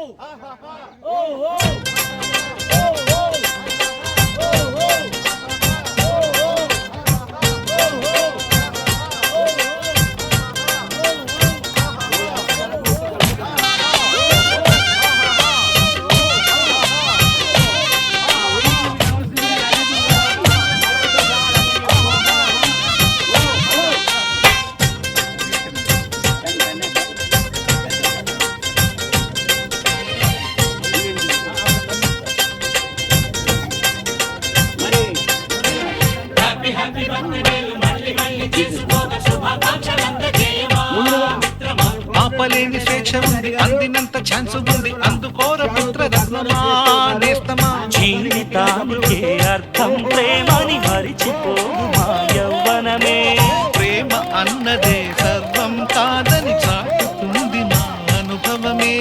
ఆపలేని అందినంత chance ఉంది. అందుకోర పుత్ర రత్నమా నేస్తమా? జీవితానికే అర్థం ప్రేమని మరిచిపోదు మా యవ్వనమే. ప్రేమ అన్నదే సర్వం కాదని చాటుతుంది మా అనుభవమే.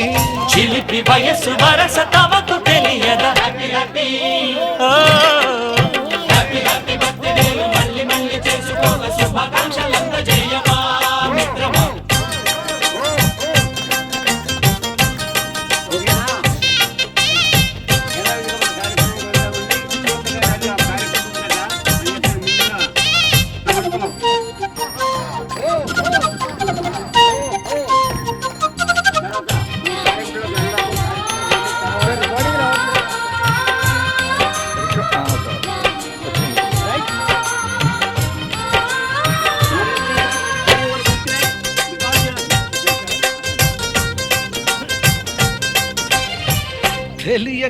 చిలిపి వయస్సు వరస తమకు తెలియదా?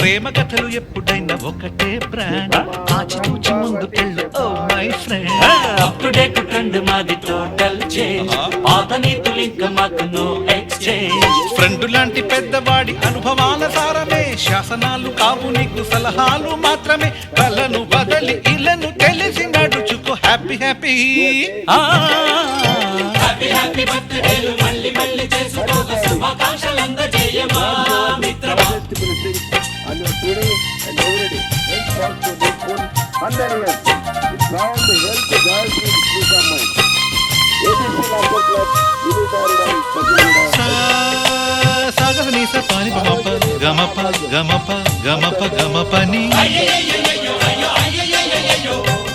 ప్రేమ కథలు ఎప్పుడైనా ఒకటే బ్రాండ్ ఆచితూచి ముందుకెళ్ళు ఓ my friend. Up to date trend మాది టోటల్ చేంజ్. పాత నీతులు ఇంకా మాకు నో ఎక్స్చేంజ్ ఫ్రెండ్ లాంటి పెద్దవాడి అనుభవాల సారమే. శాసనాలు కావు నీకు సలహాలు మాత్రమే. కలను బదలి ఇలను తెలిసి నడుచుకో. Happy happy. and one, hundred years. It's bound to help the girls with peace of mind. ABC Laughter Club, military and Sajinada. సాగర నీస పాని గమప గమప గమప గమప గమపని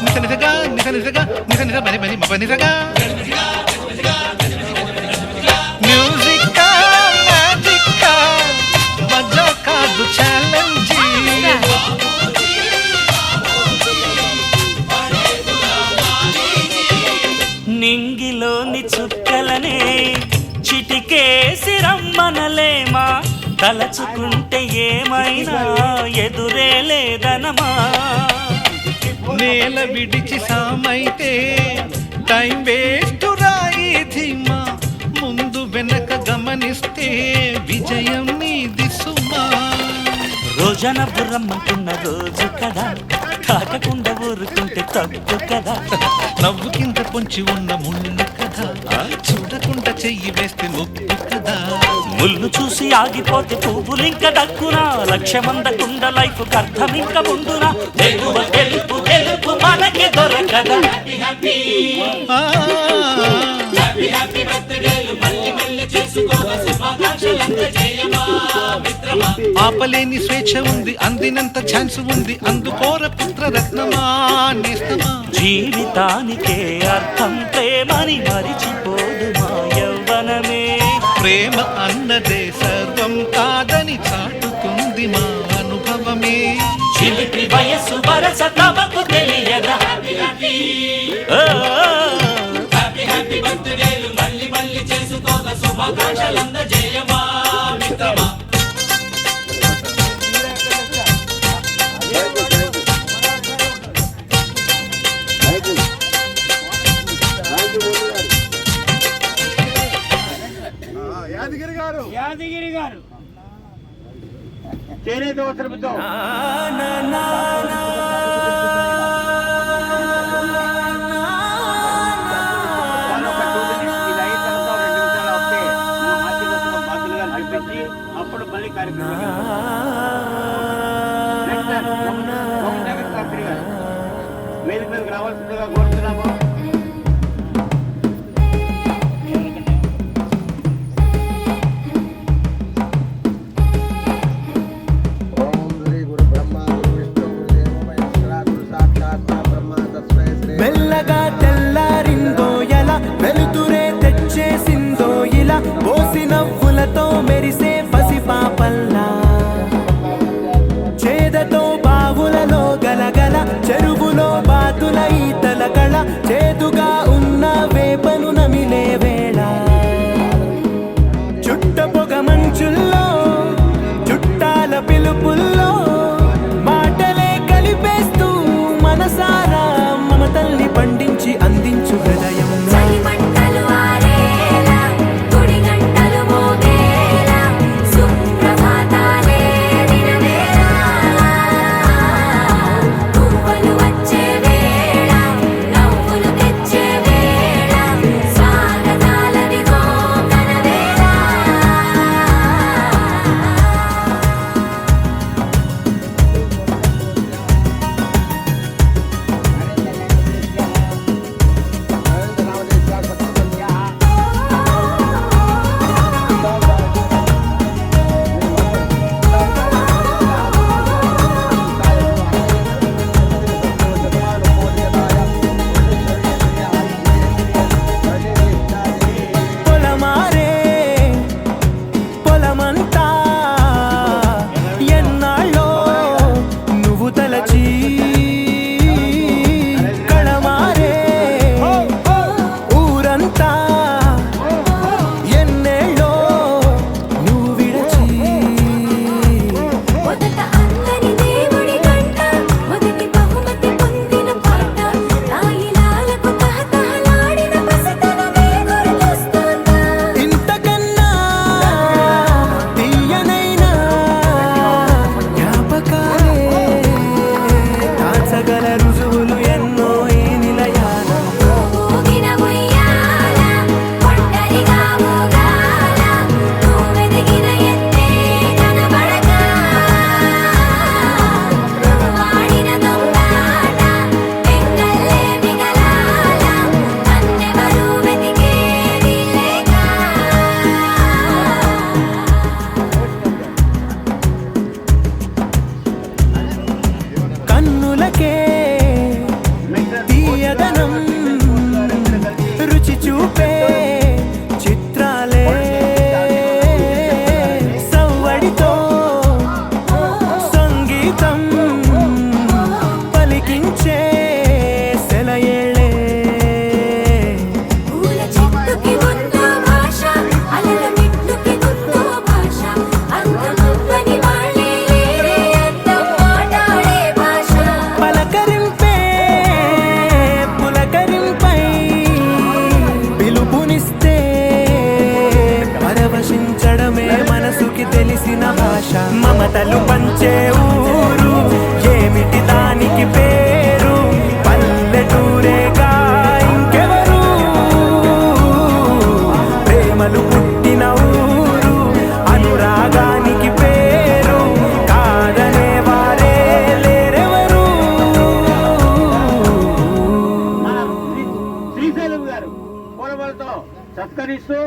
నిస నిసగా నిస నిసగా నిస నిస పని పని మప నిసగా తలచుకుంటే ఏమైనా ఎదురే లేదనమా? నేల విడిచి సామైతే టైం వేస్ట్ రాయి ధీమా. ముందు వెనక గమనిస్తే విజయం నీది సుమా. రోజన బుర్రమ్మంటున్న రోజు కదా. తాకకుండా ఊరుకుంటే తప్పు కదా. నవ్వు కింద పొంచి ఉన్న ముళ్ళు కదా. చూడకుండా చెయ్యి వేస్తే ముప్పు కదా. ముళ్ళు చూసి ఆగిపోతే పువ్వులు ఇంకా దక్కునా. లక్ష్యమందకుండ లైఫ్ అర్థం ఇంకా ముందునా తెలుగు మనకి దొరకదా. ఆపలేని స్వేచ్ఛ ఉంది అందినంత ఛాన్స్ ఉంది. అందుకోర పుత్ర రత్నమా జీవితానికే అర్థం ప్రేమని మరిచిపోదు మా యవ్వనమే. ప్రేమ అన్నదే సర్వం కాదని చాటుతుంది మా అనుభవమే. చిలిపి వయస్సు వరస తమకు తెలియదా? ఓ, Thank చేనేత పంటలు పంచే ఊరు ఏమిటి దానికి పేరు? పల్లెటూరేగా ఇంకెవరు? ప్రేమలు పుట్టిన ఊరు అనురాగానికి పేరు కాదనే వారే లేరెవరు? శ్రీశైలం గారు సత్కరిస్తూ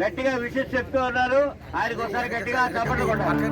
గట్టిగా విషయం చెప్తూ ఉన్నారు. ఆయనకు ఒకసారి గట్టిగా చప్పట్లు కొట్టాలి.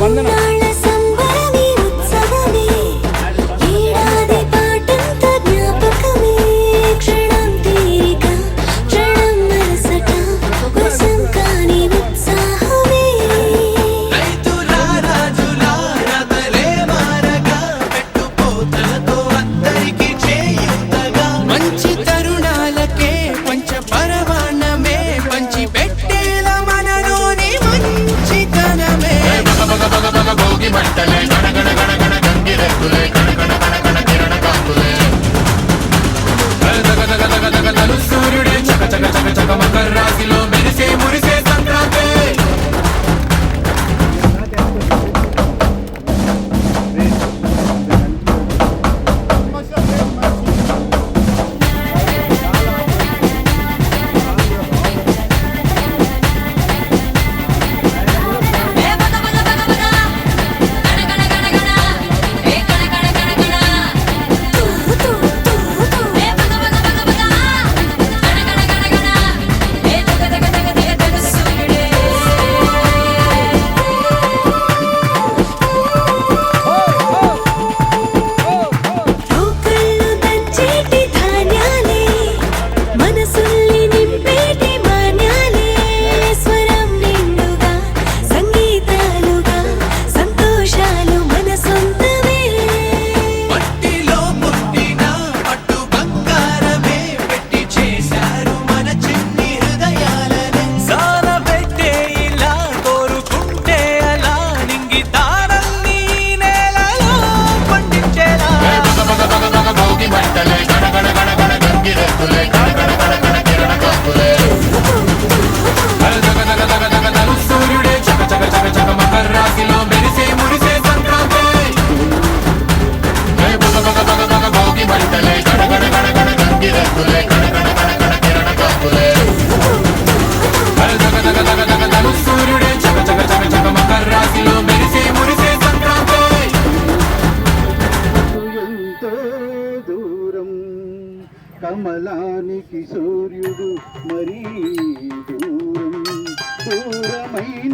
வந்தனம்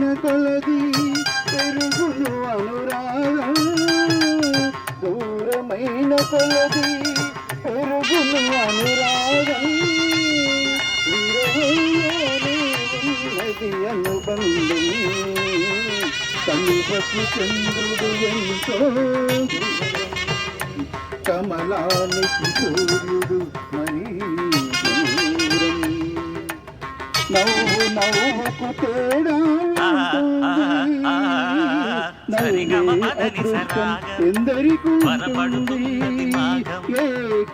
దూరమైన కొలది పెరుగును అనురాగం. దూరమైన కొలది పెరుగును అనురాగం. విరహంలోనే అనుబంధం. సమీపపు చంద్రుడు ఎంతో దూరం. కమలానికి సూర్యుడు మరీ నవ్వు నవ్వుకు తేడా ఎందరికీ. ఏ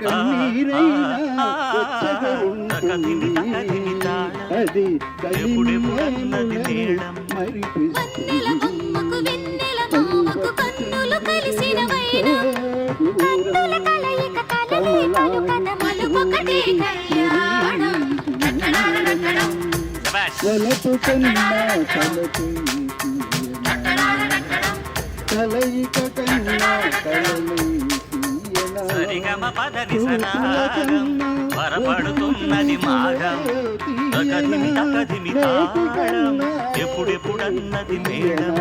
కన్నీరైనా. అది ఎప్పుడెప్పుడన్నది మేళం. వన్నెల కలయిక కన్నా సరిగమ పదని సరాగం వరపడుతున్నది మాఘం తాళం ఎప్పుడెప్పుడన్నది మేడం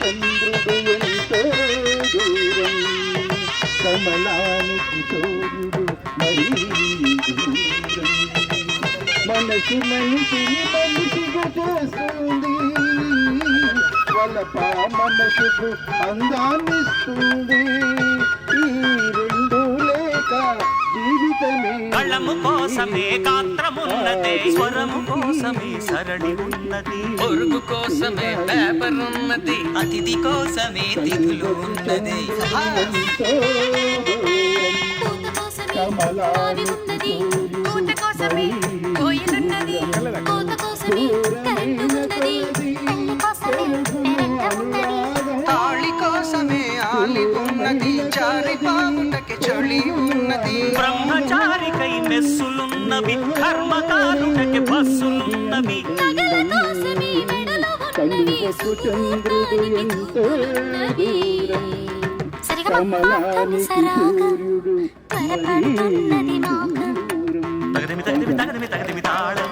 చంద్రుడు ఎంతో దూరం కమలానికి సూర్యుడు మరీ దూరం మనసు మనిషిని మనిషిగా చేస్తుంది వలప మనసుకు అందాన్నిస్తుంది. ఈ రెండు లేక జీవితమే కళ్ళము కోసమే గాత్రమున్నదే స్వరము కోసమే సరణి ఉన్నది. పొరుగు కోసమే పేపర్ ఉన్నది. అతిథి కోసమే తిథులు ఉన్నది. మావి ఉన్నది కోసమే మాఘం దూరం. తగదిమి తగదిమి తగదిమి తగదిమి తాళం.